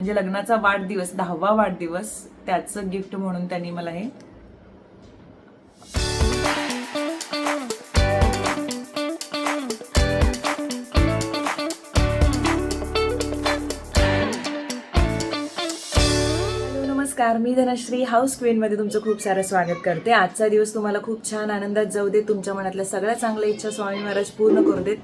म्हणजे लग्नाचा वाढदिवस दहावा वाढदिवस त्याचं गिफ्ट म्हणून त्यांनी मला हे नमस्कार मी धनश्री हाऊस क्वीनमध्ये तुमचं खूप सारं स्वागत करते. आजचा दिवस तुम्हाला खूप छान आनंदात जाऊ देत. तुमच्या मनातल्या सगळ्या चांगल्या इच्छा स्वामी महाराज पूर्ण करू देत.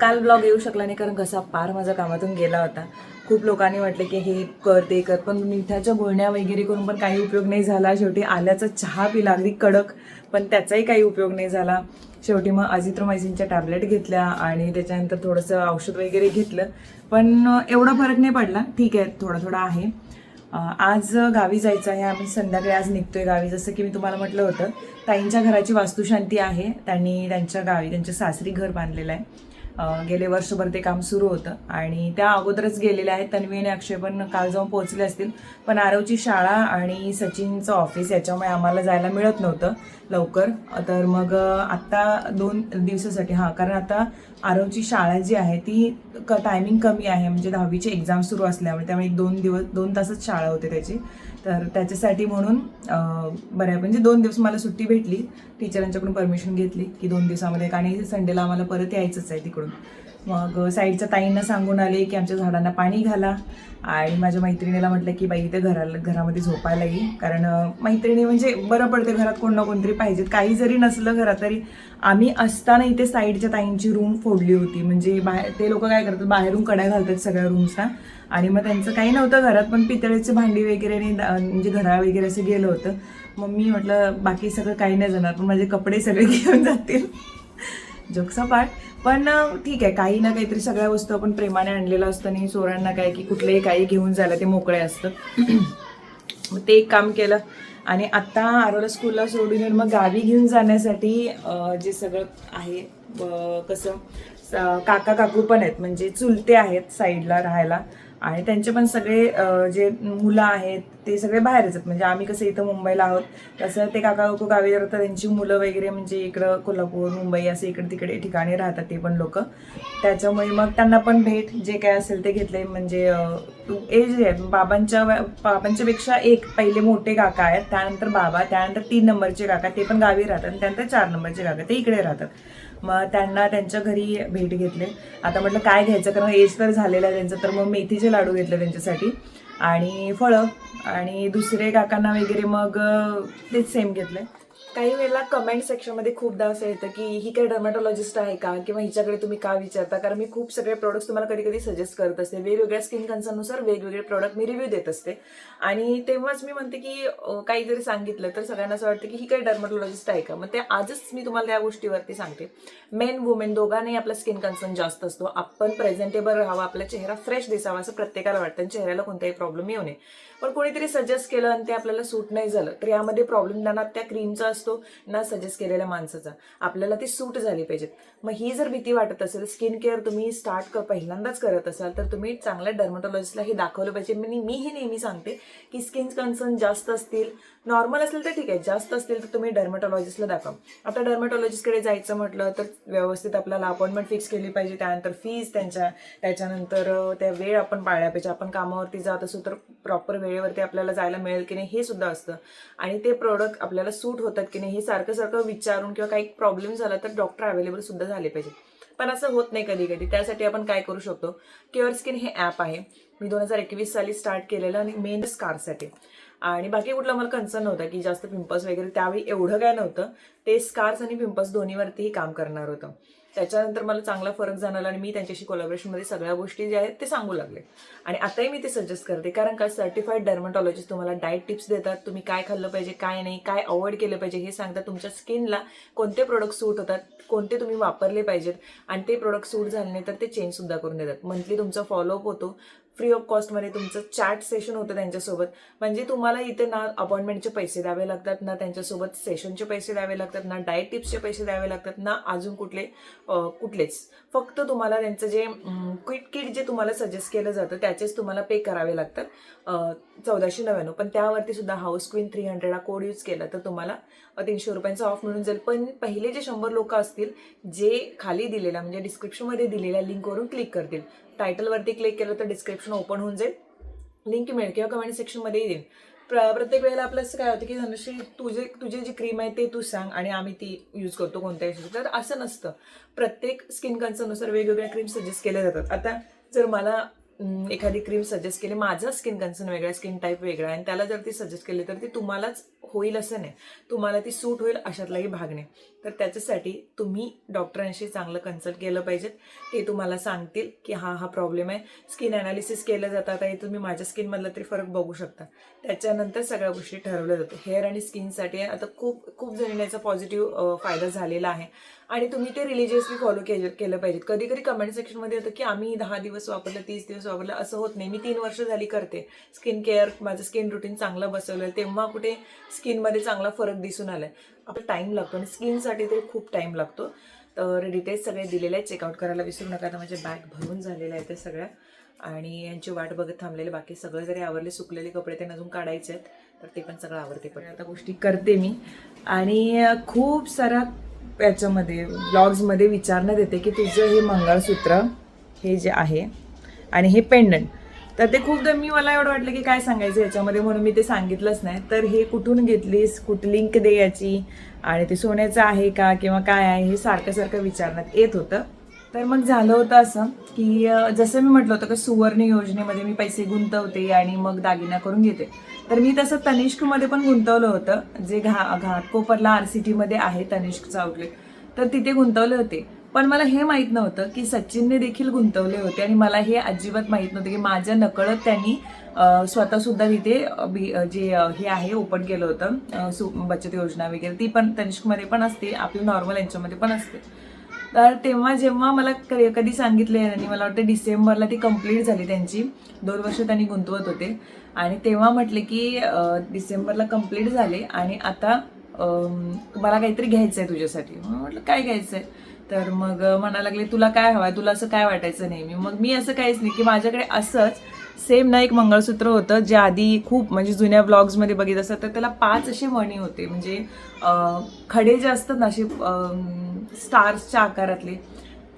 काल ब्लॉग येऊ शकला नाही कारण कसा पार माझा कामातून गेला होता. खूप लोकांनी म्हटले की हे कर ते कर पण मिठाच्या गुळण्या वगैरे करून पण काही उपयोग नाही झाला. शेवटी आल्याचा चहा पिला अगदी कडक पण त्याचाही काही उपयोग नाही झाला. शेवटी मग अजिथ्रोमायसिनच्या टॅबलेट घेतल्या आणि त्याच्यानंतर थोडंसं औषध वगैरे घेतलं. पण एवढा फरक नाही पडला. ठीक आहे थोडा थोडा आहे. आज गावी जायचं आहे आम्ही संध्याकाळी आज निघतोय गावी. जसं की मी तुम्हाला म्हटलं होतं ताईंच्या घराची वास्तुशांती आहे. त्यांनी त्यांच्या गावी त्यांच्या सासरी घर बांधलेलं आहे. गेले वर्षभर ते काम सुरू होतं. आणि त्या अगोदरच गेलेल्या आहेत. तन्वी आणि अक्षय पण काल जाऊन पोहोचले असतील. पण आरवची शाळा आणि सचिनचं ऑफिस याच्यामुळे आम्हाला जायला मिळत नव्हतं लवकर. तर मग आत्ता दोन दिवसासाठी हां कारण आता आरवची शाळा जी आहे ती क टायमिंग कमी आहे. म्हणजे दहावीची एक्झाम सुरू असल्यामुळे त्यामुळे एक दोन दिवस दोन तासच शाळा होते त्याची. तर त्याच्यासाठी म्हणून बऱ्या म्हणजे दोन दिवस मला सुट्टी भेटली. टीचरांच्याकडून परमिशन घेतली की दोन दिवसामध्ये आणि संडेला आम्हाला परत यायचंच आहे तिकडून. मग साईडच्या ताईंना सांगून आले की आमच्या झाडांना पाणी घाला. आणि माझ्या मैत्रिणीला म्हटलं की बाई इथे घराला घरामध्ये झोपायला येईल कारण मैत्रिणी म्हणजे बरं पडते घरात कोण ना कोणतरी पाहिजेत. काही जरी नसलं घरात तरी आम्ही असताना इथे साईडच्या ताईंची रूम फोडली होती. म्हणजे बाहेर ते लोक काय करतात बाहेरून कड्या घालतात सगळ्या रूम्सना आणि मग त्यांचं काही नव्हतं घरात पण पितळेचे भांडी वगैरे आणि म्हणजे घरा वगैरे असं गेलं होतं. मग मी म्हटलं बाकी सगळं काही नाही जाणार पण माझे कपडे सगळे घेऊन जातील. जोकसा पण ठीक आहे काही ना काहीतरी सगळ्या वस्तू आपण प्रेमाने आणलेलं असतं आणि चोरांना काय की कुठलेही काही घेऊन जायला ते मोकळे असतं. मग ते एक काम केलं आणि आत्ता आरोला स्कूलला सोडून येऊन मग गावी घेऊन जाण्यासाठी जे सगळं आहे कसं काका काकू पण आहेत म्हणजे चुलते आहेत साईडला राहायला. आणि त्यांचे पण सगळे जे मुलं आहेत ते सगळे बाहेरच आहेत. म्हणजे आम्ही कसं इथं मुंबईला आहोत तसं ते काका काकू गावी राहतात त्यांची मुलं वगैरे म्हणजे इकडं कोल्हापूर मुंबई असे इकडे तिकडे ठिकाणी राहतात ते पण लोक. त्याच्यामुळे मग त्यांना पण भेट जे काय असेल ते घेतले म्हणजे एज आहे बाबांच्या बाबांच्यापेक्षा एक पहिले मोठे काका आहेत. त्यानंतर बाबा त्यानंतर तीन नंबरचे काका ते पण गावी राहतात. आणि त्यानंतर चार नंबरचे काका ते इकडे राहतात. मग त्यांना त्यांच्या घरी भेट घेतले. आता म्हटलं काय घ्यायचं? कारण एज तर झालेलं आहे त्यांचं तर मग मेथीचे लाडू घेतले त्यांच्यासाठी. आणि फळं. आणि दुसरे काकांना वगैरे मग तेच सेम घेतले. काही वेळेला कमेंट सेक्शनमध्ये खूपदा असं येतं की ही काही डर्मॅटॉलॉजिस्ट आहे का? किंवा हिच्याकडे तुम्ही का विचारता? कारण मी खूप सगळे प्रोडक्ट्स तुम्हाला कधी कधी सजेस्ट करत असते. वेगवेगळ्या स्किन कन्सर्ननुसार वेगवेगळे प्रोडक्ट मी रिव्ह्यू देत असते. आणि तेव्हाच मी म्हणते की काही जरी सांगितलं तर सगळ्यांना असं वाटतं की ही काही डर्मॅटॉलॉजिस्ट आहे का? मग ते आजच मी तुम्हाला त्या गोष्टीवरती सांगते. मेन वुमेन दोघांनाही आपला स्किन कन्सर्न जास्त असतो. आपण प्रेझेंटेबल राहावा आपला चेहरा फ्रेश दिसावा असं प्रत्येकाला वाटतं. आणि चेहऱ्याला कोणताही प्रॉब्लेम येऊ नये. पण कोणीतरी सजेस्ट केलं आणि ते आपल्याला सूट नाही झालं तर यामध्ये प्रॉब्लेम ना त्या क्रीमचा असतो ना सजेस्ट केलेल्या माणसाचा. आपल्याला ती सूट झाली पाहिजेत मग ही जर भीती वाटत असेल स्किन केअर तुम्ही स्टार्ट कर पहिल्यांदाच करत असाल तर तुम्ही चांगल्या डर्मॅटॉलॉजिस्टला हे दाखवलं पाहिजे. मी मी हे नेहमी सांगते की स्किन कन्सर्न जास्त असतील नॉर्मल असेल तर ठीक आहे जास्त असतील तर तुम्ही डर्मॅटॉलॉजिस्टला दाखवा. आता डर्मॅटॉलॉजिस्टकडे जायचं म्हटलं तर व्यवस्थित आपल्याला अपॉइंटमेंट फिक्स केली पाहिजे त्यानंतर फीज त्यांच्या त्याच्यानंतर त्या वेळ आपण पाळल्या पाहिजे. आपण कामावरती जात असू तर प्रॉपर वेळ वेळेवरती आपल्याला जायला मिळेल की नाही हे सुद्धा असतं. आणि ते प्रोडक्ट आपल्याला सूट होतात की नाही हे सारखं सारखं विचारून किंवा काही प्रॉब्लेम झाला तर डॉक्टर अवेलेबल सुद्धा झाले पाहिजे पण असं होत नाही कधी कधी त्यासाठी आपण काय करू शकतो? केअर स्किन हे ॲप आहे. मी दोन हजार एकवीस साली स्टार्ट केलेलं आणि मेन स्कारसाठी आणि बाकी कुठला मला कन्सर्न नव्हता की जास्त पिंपल्स वगैरे त्यावेळी एवढं काय नव्हतं. ते स्कार्स आणि पिंपल्स दोन्हीवरतीही काम करणार होतं. त्याच्यानंतर मला चांगला फरक जाणवला आणि मी त्यांच्याशी कोलॅबरेशनमध्ये सगळ्या गोष्टी ज्या आहेत ते सांगू लागले. आणि आताही मी ते सजेस्ट करते कारण का सर्टिफाईड डर्मॅटॉलॉजिस्ट तुम्हाला डाएट टिप्स देतात तुम्ही काय खाल्लं पाहिजे काय नाही काय अवॉइड केलं पाहिजे हे सांगतात. तुमच्या स्किनला कोणते प्रोडक्ट सूट होतात कोणते तुम्ही वापरले पाहिजेत आणि ते प्रोडक्ट सूट झाले नाही तर ते चेंज सुद्धा करून देतात. मंथली तुमचा फॉलोअप होतो. फ्री ऑफ कॉस्टमध्ये तुमचं चॅट सेशन होतं त्यांच्यासोबत. म्हणजे तुम्हाला इथे ना अपॉइंटमेंटचे पैसे द्यावे लागतात ना त्यांच्यासोबत सेशनचे पैसे द्यावे लागतात ना डाएट टिप्सचे पैसे द्यावे लागतात ना अजून कुठले कुठलेच. फक्त तुम्हाला त्यांचं जे क्विट किट जे तुम्हाला सजेस्ट केलं जातं त्याचेच तुम्हाला पे करावे लागतात. चौदाशे नव्याण्णव. पण त्यावरती सुद्धा हाऊस क्वीन थ्री हंड्रेड हा कोड यूज केला तर तुम्हाला तीनशे रुपयांचा ऑफ मिळून जाईल. पण पहिले जे शंभर लोक असतील जे खाली दिलेल्या म्हणजे डिस्क्रिप्शनमध्ये दिलेल्या लिंकवरून क्लिक करतील. टायटलवरती क्लिक केलं तर डिस्क्रिप्शन ओपन होऊन जाईल. लिंक मिळेल किंवा कमेंट सेक्शनमध्ये येईल प्र प्रत्येक वेळेला आपलं असं काय होतं की धनुषी तुझे तुझे जी क्रीम आहे ते तू सांग आणि आम्ही ती यूज करतो कोणत्याही ह्याच्यात. तर असं नसतं. प्रत्येक स्किन कन्सर्ननुसार वेगवेगळ्या क्रीम सजेस्ट केल्या जातात. आता जर मला एखादी क्रीम सजेस्ट केली माझं स्किन कन्सर्न वेगळा स्किन टाईप वेगळा आहे आणि त्याला जर ती सजेस्ट केली तर ती तुम्हालाच होईल असं नाही. तुम्हाला ती सूट होईल अशातलाही भाग नाही. तर त्याच्यासाठी तुम्ही डॉक्टरांशी चांगलं कन्सल्ट केलं पाहिजेत. ते तुम्हाला सांगतील की हा हा प्रॉब्लेम आहे. स्किन अनालिसिस केलं जातं. आता हे तुम्ही माझ्या स्किनमधला तरी फरक बघू शकता. त्याच्यानंतर सगळ्या गोष्टी ठरवल्या जातं. हेअर आणि स्किनसाठी आता खूप खूप जणींना याचा पॉझिटिव्ह फायदा झालेला आहे. आणि तुम्ही ते रिलिजियसली फॉलो केलं केलं पाहिजेत. कधी कधी कमेंट सेक्शनमध्ये येतं की आम्ही दहा दिवस वापरलं तीस दिवस वापरलं असं होत नाही. मी तीन वर्ष झाली करते. स्किन केअर माझं स्किन रुटीन चांगलं बसवलं तेव्हा कुठे स्किनमध्ये चांगला फरक दिसून आलाय. आपला टाईम लागतो आणि स्किनसाठी तरी खूप टाईम लागतो. तर डिटेल्स सगळे दिलेले आहेत. चेकआउट करायला विसरू नका. आता माझे बॅग भरून झालेलं आहे ते सगळ्या. आणि यांची वाट बघत थांबलेले. बाकी सगळे जरी आवरले सुकलेले कपडे त्यांना अजून काढायचे आहेत. तर ते पण सगळं आवडते पण आता गोष्टी करते मी. आणि खूप साऱ्या याच्यामध्ये ब्लॉग्समध्ये विचारण्यात येते की तुझं हे मंगळसूत्र हे जे आहे आणि हे पेंडंट तर ते खूपदा मी मला एवढं वाटलं की काय सांगायचं याच्यामध्ये म्हणून मी ते सांगितलंच नाही. तर हे कुठून घेतलीस? कुठं लिंक दे याची आणि ते सोन्याचं आहे का किंवा काय आहे? हे सारखं सारखं विचारण्यात येत होतं. तर मग झालं होतं असं की जसं मी म्हटलं होतं की सुवर्ण योजनेमध्ये मी पैसे गुंतवते आणि मग दागिना करून घेते. तर मी तसं तनिष्कमध्ये पण गुंतवलं होतं. जे घा घाटकोपरला आर सी टीमध्ये आहे तनिष्कचं आउटलेट तर तिथे गुंतवले होते. पण मला हे माहीत नव्हतं की सचिनने देखील गुंतवले होते आणि मला हे अजिबात माहीत नव्हतं की माझ्या नकळत त्यांनी स्वतःसुद्धा तिथे बी- जे हे आहे ओपन केलं होतं सु बचत योजना वगैरे ती पण तनिष्कमध्ये पण असते आपली नॉर्मल यांच्यामध्ये पण असते. तर तेव्हा जेव्हा मला कधी सांगितले आणि मला वाटतं डिसेंबरला ती कंप्लीट झाली त्यांची दोन वर्ष त्यांनी गुंतवत होते. आणि तेव्हा म्हटले की डिसेंबरला कंप्लीट झाले आणि आता मला काहीतरी घ्यायचं आहे तुझ्यासाठी म्हटलं काय घ्यायचं आहे तर मग म्हणा लागले तुला काय हवं आहे तुला असं काय वाटायचं नेहमी? मग मी असं काहीच नाही की माझ्याकडे असंच सेम ना एक मंगळसूत्र होतं जे आधी खूप म्हणजे जुन्या ब्लॉग्समध्ये बघित असतात तर त्याला पाच असे मणी होते. म्हणजे खडे जे असतात ना असे स्टार्सच्या आकारातले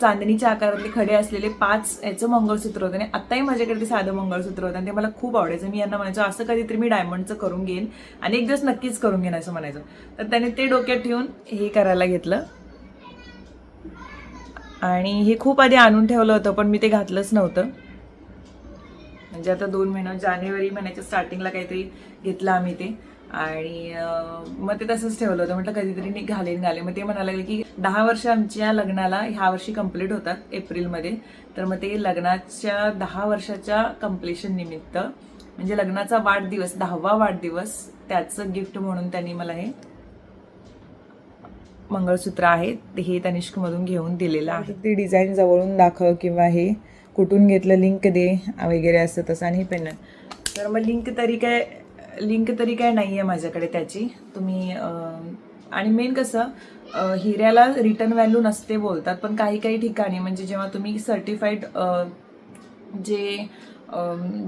चांदणीच्या आकारातले खडे असलेले पाच याचं मंगळसूत्र होतं. आणि आत्ताही माझ्याकडे ते साधं मंगळसूत्र होतं. आणि ते मला खूप आवडायचं. मी यांना म्हणायचं असं कधीतरी मी डायमंडचं करून घेईन आणि एक दिवस नक्कीच करून घेईन असं म्हणायचं. तर त्याने ते डोक्यात ठेवून हे करायला घेतलं. आणि हे खूप आधी आणून ठेवलं होतं पण मी ते घातलंच नव्हतं. म्हणजे आता दोन महिना जानेवारी महिन्याच्या स्टार्टिंगला काहीतरी घेतलं आम्ही ते. आणि मग ते तसंच ठेवलं होतं. म्हटलं कधीतरी मी घालेन घाले मग ते म्हणायला लागले की दहा वर्ष आमच्या लग्नाला ह्या वर्षी कंप्लीट होतात एप्रिलमध्ये. तर मग ते लग्नाच्या दहा वर्षाच्या कम्प्लिशन निमित्त म्हणजे लग्नाचा वाढदिवस दहावा वाढदिवस त्याचं गिफ्ट म्हणून त्यांनी मला हे मंगळसूत्र आहे ते हे तनिष्कमधून घेऊन दिलेलं आहे. ती डिझाईन जवळून दाखव किंवा हे कुठून घेतलं लिंक दे वगैरे असं तसं आणि पेंडंट तर मग लिंक तरी काय लिंक तरी काय नाही आहे माझ्याकडे त्याची. तुम्ही आणि मेन कसं हिऱ्याला रिटर्न व्हॅल्यू नसते बोलतात पण काही काही ठिकाणी म्हणजे जेव्हा तुम्ही सर्टिफाईड जे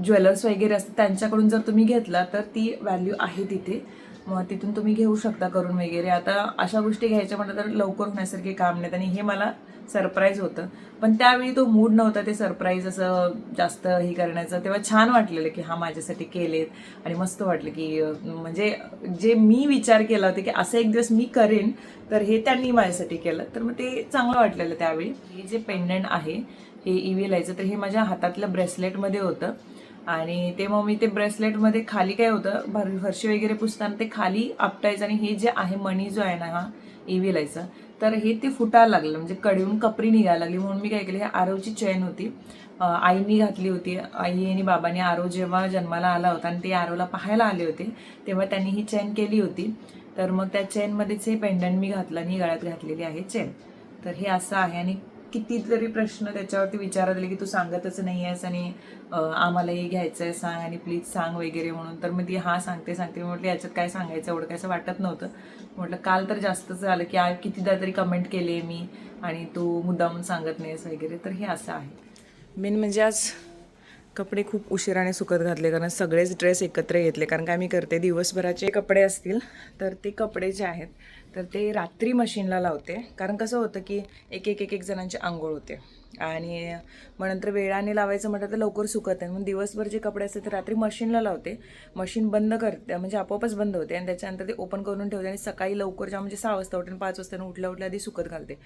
ज्वेलर्स वगैरे असतात त्यांच्याकडून जर तुम्ही घेतला तर ती व्हॅल्यू आहे तिथे. मग तिथून तुम्ही घेऊ शकता करून वगैरे. आता अशा गोष्टी घ्यायच्या म्हटलं तर लवकर होण्यासारखे काम नाहीत आणि हे मला सरप्राईज होतं. पण त्यावेळी तो मूड नव्हता ते सरप्राईज असं जास्त हे करण्याचं. तेव्हा छान वाटलेलं की हा माझ्यासाठी केलेत आणि मस्त वाटलं की म्हणजे जे मी विचार केला होता की असं एक दिवस मी करेन तर हे त्यांनी माझ्यासाठी केलं. तर मग ते चांगलं वाटलेलं त्यावेळी. हे जे पेंडंट आहे हे इव्हिलायचं तर हे माझ्या हातातल्या ब्रेसलेटमध्ये होतं. आणि ते मग मी ते ब्रेसलेटमध्ये खाली काय होतं भर फरशी वगैरे पुसताना ते खाली आपटायचं आणि हे जे आहे मणी जो आहे ना हा इव्हिलायचा तर हे ते फुटायला लागलं. म्हणजे कडीहून कपरी निघायला लागली म्हणून मी काय केलं हे आरवची चैन होती. आईनी घातली होती. आई आणि बाबाने आरव जेव्हा जन्माला आला होता आणि ते आरवला पाहायला आले होते तेव्हा त्यांनी ही चैन केली होती. तर मग त्या चैनमध्येच हे पेंडंट मी घातलं आणि गळ्यात घातलेली आहे चैन. तर हे असं आहे आणि कितीतरी प्रश्न त्याच्यावरती विचारत आले की तू सांगतच नाही आहेस आणि आम्हालाही घ्यायचं आहे सांग आणि प्लीज सांग वगैरे म्हणून. तर मग ती हा सांगते सांगते. मी म्हटलं याच्यात काय सांगायचं? एवढं काय असं वाटत नव्हतं. म्हटलं काल तर जास्तच झालं की आज कितीदा तरी कमेंट केली मी आणि तू मुद्दामून सांगत नाहीस वगैरे. तर हे असं आहे. मेन म्हणजे आज कपडे खूप उशिराने सुकत घातले कारण सगळेच ड्रेस एकत्र घेतले. कारण काय मी करते दिवसभराचे कपडे असतील तर ते कपडे जे आहेत तर ते रात्री मशीनला लावते. कारण कसं होतं की एक एक एक एक जणांची आंघोळ होते. आणि मग नंतर वेळाने लावायचं म्हटलं तर लवकर सुकत नाही. मग दिवसभर जे कपडे असतात ते रात्री मशीनला लावते. मशीन बंद करते म्हणजे आपोआपच बंद होते. आणि त्याच्यानंतर ते ओपन करून ठेवते आणि सकाळी लवकर जेव्हा म्हणजे सहा वाजता उठून पाच वाजता उठल्या उठल्या आधी सुकत घालते.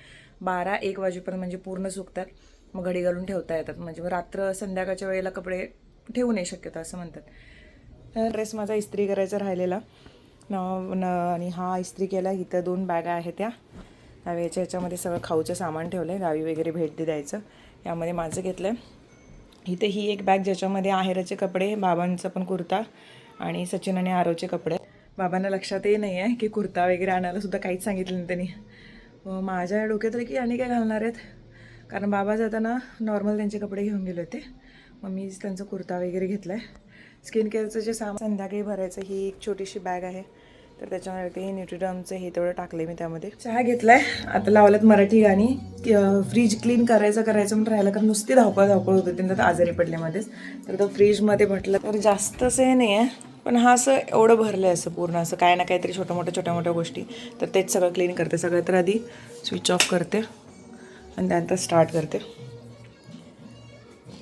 बारा एक वाजेपर्यंत म्हणजे पूर्ण सुकतात. मग घडी घालून ठेवता येतात. म्हणजे मग रात्र संध्याकाळच्या वेळेला कपडे ठेवू नाही शक्यतो असं म्हणतात. ड्रेस माझा इस्त्री करायचा राहिलेला. न- आणि हा इस्त्री केला. इथं दोन बॅगा आहेत त्या. याच्या याच्यामध्ये सगळं खाऊचं सामान ठेवलं आहे गावी वगैरे भेट दे द्यायचं. यामध्ये माझं घेतलं आहे इथे ही एक बॅग ज्याच्यामध्ये आहेराचे कपडे बाबांचा पण कुर्ता आणि सचिन आणि आरोचे कपडे. बाबांना लक्षातही नाही आहे की कुर्ता वगैरे आणायला सुद्धा काहीच सांगितलं नाही त्यांनी. माझ्या डोक्यात आलं की आणि काय घालणार आहेत? कारण बाबा जाताना नॉर्मल त्यांचे कपडे घेऊन गेले होते. मग मी त्यांचा कुर्ता वगैरे घेतला आहे स्किन केअरचं जे सामान संध्याकाळी भरायचं ही एक छोटीशी बॅग आहे. तर त्याच्यामध्ये हे न्यूट्रिडमचं हे तेवढं टाकले मी त्यामध्ये. चहा घेतलाय. आता लावल्यात मराठी गाणी. फ्रीज क्लीन करायचं करायचं म्हणून राहिलं कारण नुसती धावपळ धावपळ होते त्यांना तर आजारी पडल्यामध्येच. तर तो फ्रीजमध्ये म्हटलं तर जास्त असं हे नाही आहे पण हा असं एवढं भरलं आहे असं पूर्ण असं काय ना काहीतरी छोट्या मोठ्या छोट्या मोठ्या गोष्टी. तर तेच सगळं क्लीन करते. सगळं तर आधी स्विच ऑफ करते. आणि त्यानंतर स्टार्ट करते.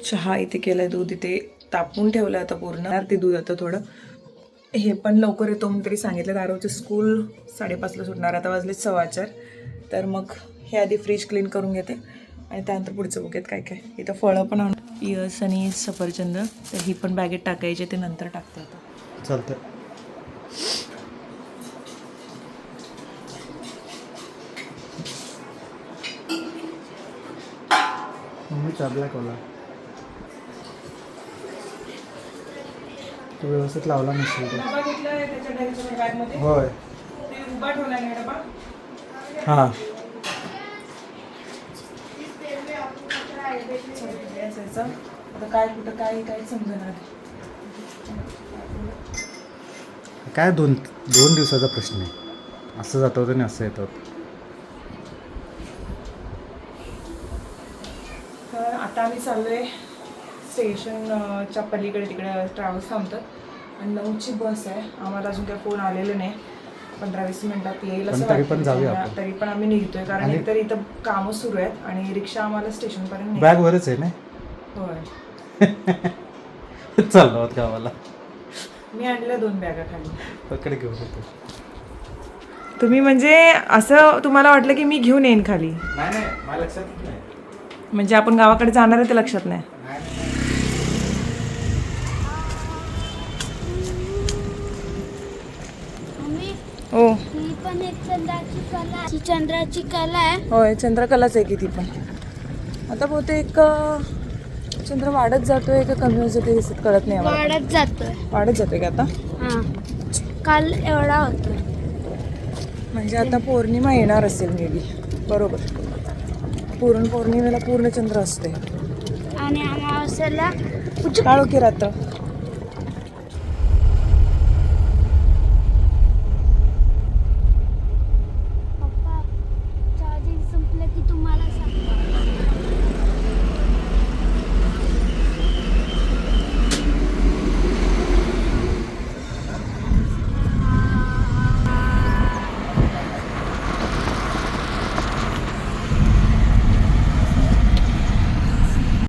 चहा इथे केलाय दूध इथे तापून ठेवलं आता पूर्ण. ते दूध आता थोडं. हे पण लवकर येतो म्हणून तरी सांगितलं. दारोचे स्कूल साडेपाचला सुटणार आता वाजले सव्वाचार. तर मग हे आधी फ्रीज क्लीन करून घेते. आणि त्यानंतर पुढचं बघेत काय काय. इथं फळं पण आणून पियर्स आणि सफरचंद. तर ही पण बॅगेत टाकायचे ते नंतर टाकते आता. चालतं चाबला कोला तू व्यवस्थित लावला नसेल तो होय हां. काय कुठं काय काय समजणार? काय दोन दोन दिवसाचा प्रश्न आहे. असं जातं होतं आणि असं येतं तर आम्ही चाललोय स्टेशनच्या पलीकडे तिकडे ट्रॅव्हल्स थांबतात. आणि नऊची बस आहे. आम्हाला अजून काही फोन आलेले नाही. पंधरा वीस मिनिटात येईल असं पण तरी वाटतं. पण जाऊया त्यामुळे आपण. तरी पण आम्ही निघतोय. कारण एकतर इथं कामं सुरू आहेत आणि रिक्षा आम्हाला स्टेशनपर्यंत नाही बॅगवरच आहे ना? होय. चाललो आहोत गावाला. मी आणल्या दोन बॅगा खाली. पकडे घेऊन येतो. तुम्ही म्हणजे असं तुम्हाला वाटलं की मी घेऊन येईन खाली? नाही नाही. मला लक्षात नाही. म्हणजे आपण गावाकडे जाणार आहे ते लक्षात नाही. ही पण एक चंद्राची कला आहे. ही चंद्राची कला आहे. होय चंद्रकलाच आहे की ती पण. आता बहुतेक अं, चंद्र वाढत जातोय का कमी होत जातोय दिसत कळत नाही आम्हाला. वाढत जातोय. वाढत जातोय का आता? हा. काल एवढा होता म्हणजे आता पौर्णिमा येणार असेल मे बी. बरोबर. पूर्ण पौर्णिमेला पूर्ण चंद्र असते. आणि अमावस्याला काळोखी रात्र.